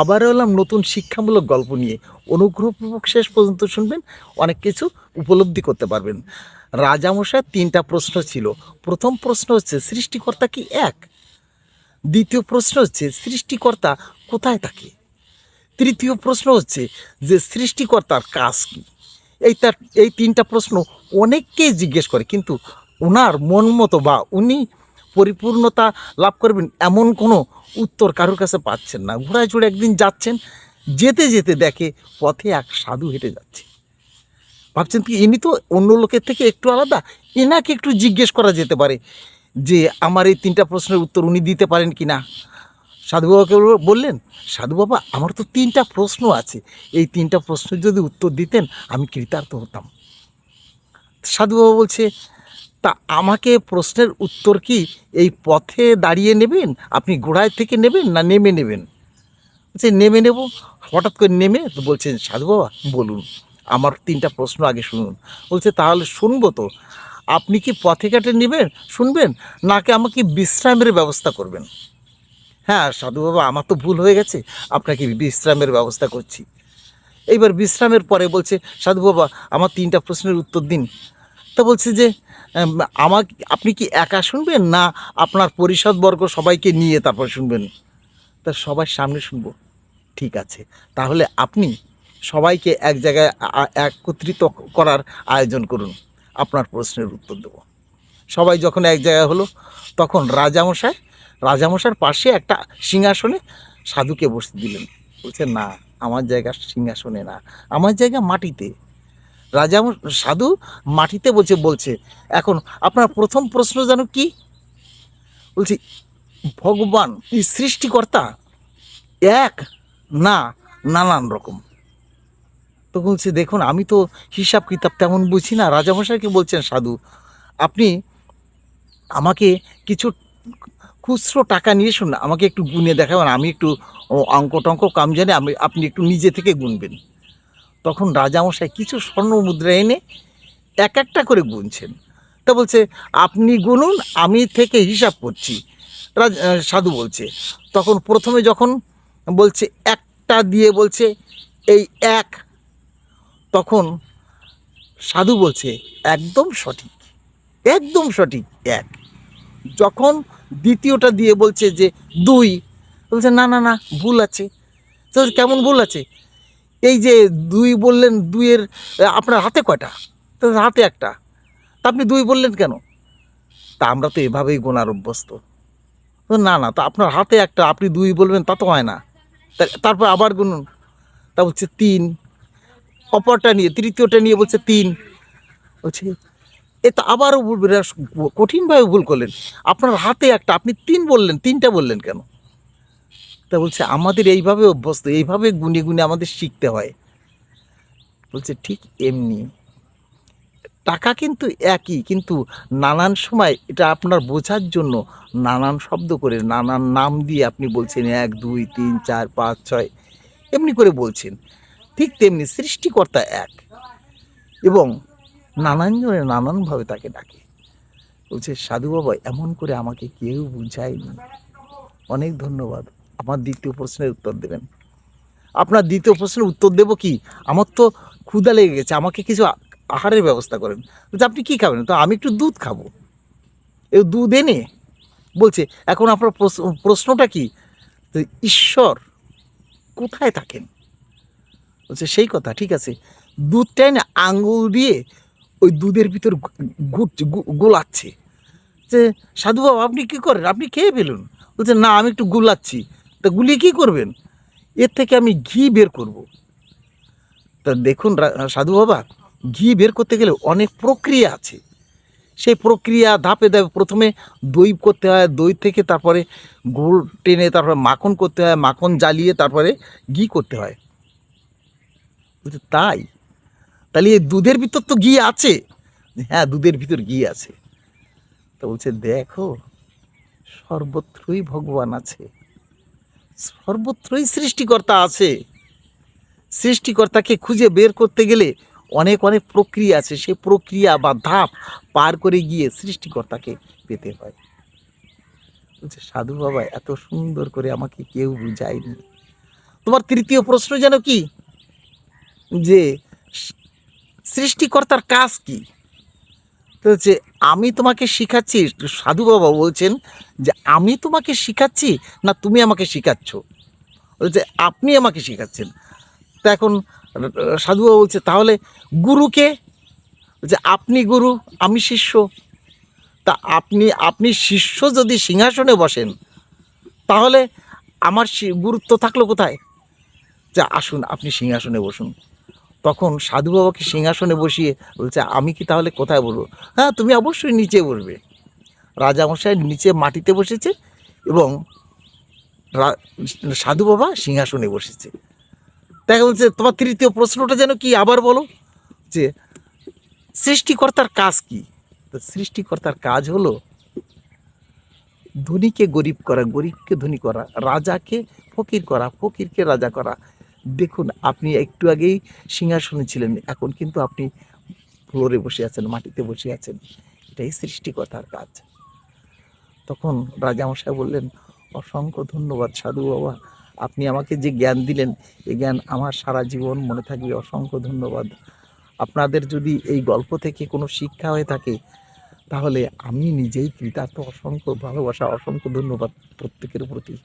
আবার এলাম নতুন শিক্ষামূলক গল্প নিয়ে। অনুগ্রহপূর্বক শেষ পর্যন্ত শুনবেন, অনেক কিছু উপলব্ধি করতে পারবেন। রাজামশার তিনটা প্রশ্ন ছিল। প্রথম প্রশ্ন হচ্ছে, সৃষ্টিকর্তা কি এক? দ্বিতীয় প্রশ্ন হচ্ছে, সৃষ্টিকর্তা কোথায় থাকে? তৃতীয় প্রশ্ন হচ্ছে, যে সৃষ্টিকর্তার কাজ কি? এই তার, এই তিনটা প্রশ্ন অনেককেই জিজ্ঞেস করে, কিন্তু ওনার মন মতো বা উনি পরিপূর্ণতা লাভ করবেন এমন কোনো উত্তর কারোর কাছে পাচ্ছেন না। ঘোড়ায় চড়ে একদিন যাচ্ছেন, যেতে যেতে দেখে পথে এক সাধু হেঁটে যাচ্ছে। ভাবছেন কি, ইনি তো অন্য লোকের থেকে একটু আলাদা? এনাকে একটু জিজ্ঞেস করা যেতে পারে যে, আমার এই তিনটা প্রশ্নের উত্তর উনি দিতে পারেন কি না? সাধু বাবাকে বললেন, সাধু বাবা, আমার তো তিনটা প্রশ্ন আছে। এই তিনটা প্রশ্নের যদি উত্তর দিতেন, আমি কৃতার্থ হতাম। সাধু বাবা বলছে তা আমাকে প্রশ্নের উত্তর কি এই পথে দাঁড়িয়ে নেবেন? আপনি গোড়ায় থেকে নেবেন না নেমে নেবেন? বলছে, নেমে নেব। হঠাৎ করে নেমে তো বলছেন, সাধু বাবা, বলুন, আমার তিনটা প্রশ্ন আগে শুনুন। বলছে, তাহলে শুনব তো। আপনি কি পথে ঘাটে নেবেন? শুনবেন? নাকি আমাকে বিশ্রামের ব্যবস্থা করবেন? হ্যাঁ সাধু বাবা, আমার তো ভুল হয়ে গেছে। আপনাকে বিশ্রামের ব্যবস্থা করছি। এইবার বিশ্রামের পরে বলছে, সাধু বাবা, আমার তিনটা প্রশ্নের উত্তর দিন। তা বলছে যে আমার আপনি কি একা শুনবেন? না, আপনার পরিষদবর্গ সবাইকে নিয়ে তারপর শুনবেন? তা সবার সামনে শুনব। ঠিক আছে। তাহলে আপনি সবাইকে এক জায়গায় একত্রিত করার আয়োজন করুন। আপনার প্রশ্নের উত্তর দেব। সবাই যখন এক জায়গায় হলো, তখন রাজামশাই রাজামশার পাশে একটা সিংহাসনে সাধুকে বসতে দিলেন। বলছে, না, আমার জায়গা সিংহাসনে না। আমার জায়গা মাটিতে। রাজা সাধু মাটিতে বলছে বলছে, এখন আপনার প্রথম প্রশ্ন যেন কি? বলছি, ভগবান সৃষ্টিকর্তা? এক, না, নানান রকম। তো বলছে, দেখুন, আমি তো হিসাব কিতাব তেমন বুঝি না। রাজামশাইকে বলছেন, সাধু? আপনি আমাকে কিছু খুচরো টাকা নিয়ে শুন আমাকে একটু গুনে দেখাবেন। আমি একটু অঙ্ক টঙ্ক কাম জানি, আমি, আপনি একটু নিজে থেকে গুনবেন। তখন রাজামশাই কিছু স্বর্ণ মুদ্রা এনে এক একটা করে গুনছেন। তা বলছে, আপনি গুনুন, আমি থেকে হিসাব করছি। রাজ সাধু বলছে। তখন প্রথমে যখন বলছে, একটা দিয়ে বলছে, এই এক। তখন সাধু বলছে, একদম সঠিক একদম সঠিক এক। যখন দ্বিতীয়টা দিয়ে বলছে যে, দুই। বলছে, না না না, ভুল আছে। তো কেমন ভুল আছে? এই যে দুই বললেন দুইয়ের আপনার হাতে কয়টা? হাতে একটা। তা আপনি দুই বললেন কেন? তা আমরা তো এভাবেই গোনার অভ্যস্ত না না, তা আপনার হাতে একটা, আপনি দুই বলবেন, তা তো হয় না। তারপর আবার গুনুন। তা বলছে তিন। অপরটা নিয়ে, তৃতীয়টা নিয়ে বলছে তিন। বলছে, এ তো আবারও ভুল কঠিনভাবে ভুল করলেন। আপনার হাতে একটা, আপনি তিন বললেন, তিনটা বললেন কেন? তা বলছে, আমাদের এইভাবে অভ্যস্ত, এইভাবে গুনে গুনে আমাদের শিখতে হয়। বলছে, ঠিক এমনি। টাকা কিন্তু একই, কিন্তু নানান সময় এটা আপনার বোঝার জন্য নানান শব্দ করে, নানান নাম দিয়ে আপনি বলছেন, এক, দুই, তিন, চার, পাঁচ, ছয়, এমনি করে বলছেন। ঠিক তেমনি সৃষ্টিকর্তা এক এবং নানান জনে নানানভাবে তাকে ডাকে। বলছে, সাধু বাবা, এমন করে আমাকে কেউ বুঝায়নি। অনেক ধন্যবাদ। আমার দ্বিতীয় প্রশ্নের উত্তর দেবেন। আপনার দ্বিতীয় প্রশ্নের উত্তর দেব কি? আমার তো ক্ষুধা লেগে গেছে, আমাকে কিছু আহারের ব্যবস্থা করেন। বলছে, আপনি কী খাবেন? তো আমি একটু দুধ খাব। এই দুধ এনে বলছে, এখন আপনার প্রশ্ন- প্রশ্নটা কি? তো ঈশ্বর কোথায় থাকেন? বলছে, সেই কথা, ঠিক আছে। দুধটাই না আঙুল দিয়ে ওই দুধের ভিতর ঘুরছে গোলাচ্ছে। যে সাধু বাবা, আপনি কী করেন? আপনি খেয়ে ফেলুন। বলছে, না, আমি একটু গুলাচ্ছি। তা গুলিয়ে কী করবেন? এর থেকে আমি ঘি বের করব। তা দেখুন সাধু বাবা, ঘি বের করতে গেলে অনেক প্রক্রিয়া আছে। সেই প্রক্রিয়া ধাপে ধাপে প্রথমে দই করতে হয়, দই থেকে তারপরে গুড় টেনে তারপরে মাখন করতে হয়, মাখন জ্বালিয়ে তারপরে ঘি করতে হয়। বলছে, তাই? তাহলে এই দুধের ভিতর তো ঘি আছে? হ্যাঁ দুধের ভিতর ঘি আছে। তো বলছে, দেখো, সর্বত্রই ভগবান আছে। সর্বত্রই সৃষ্টিকর্তা আছে। সৃষ্টিকর্তাকে খুঁজে বের করতে গেলে অনেক অনেক প্রক্রিয়া আছে। সেই প্রক্রিয়া বা ধাপ পার করে গিয়ে সৃষ্টিকর্তাকে পেতে হয়। বলছে, সাধু বাবা, এত সুন্দর করে আমাকে কেউ বুঝায়নি। তোমার তৃতীয় প্রশ্ন যেন কি? যে, সৃষ্টিকর্তার কাজ কি? তো হচ্ছে আমি তোমাকে শিখাচ্ছি, সাধু বাবা বলছেন যে আমি তোমাকে শিখাচ্ছি না তুমি আমাকে শিখাচ্ছ? বলছে আপনি আমাকে শিখাচ্ছেন। তা এখন, সাধু বাবা বলছে, তাহলে গুরুকে যে আপনি গুরু, আমি শিষ্য। তা আপনি আপনি শিষ্য যদি সিংহাসনে বসেন, তাহলে আমার গুরুত্ব থাকল কোথায়? যে আসুন, আপনি সিংহাসনে বসুন। তখন সাধু বাবাকে সিংহাসনে বসিয়ে বলছে, আমি কি তাহলে কোথায় বলব? হ্যাঁ তুমি অবশ্যই নিচে বসবে রাজামশাই নিচে মাটিতে বসেছে এবং সাধু বাবা সিংহাসনে বসেছে। দেখা বলছে তোমার তৃতীয় প্রশ্নটা যেন কি আবার বলো? যে সৃষ্টিকর্তার কাজ কি? তো সৃষ্টিকর্তার কাজ হলো ধনীকে গরিব করা, গরিবকে ধনী করা, রাজাকে ফকির করা, ফকিরকে রাজা করা। দেখুন, আপনি একটু আগেই সিংহাসনে ছিলেন, এখন কিন্তু আপনি ফ্লোরে বসে আছেন, মাটিতে বসে আছেন। এটাই সৃষ্টিকর্তার কাজ। তখন রাজামশাই বললেন, অসংখ্য ধন্যবাদ সাধু বাবা। আপনি আমাকে যে জ্ঞান দিলেন এই জ্ঞান আমার সারা জীবন মনে থাকবে। অসংখ্য ধন্যবাদ। আপনাদের যদি এই গল্প থেকে কোনো শিক্ষা হয়ে থাকে, তাহলে আমি নিজেই কৃতার্থ। অসংখ্য ভালোবাসা, অসংখ্য ধন্যবাদ প্রত্যেকের প্রতি।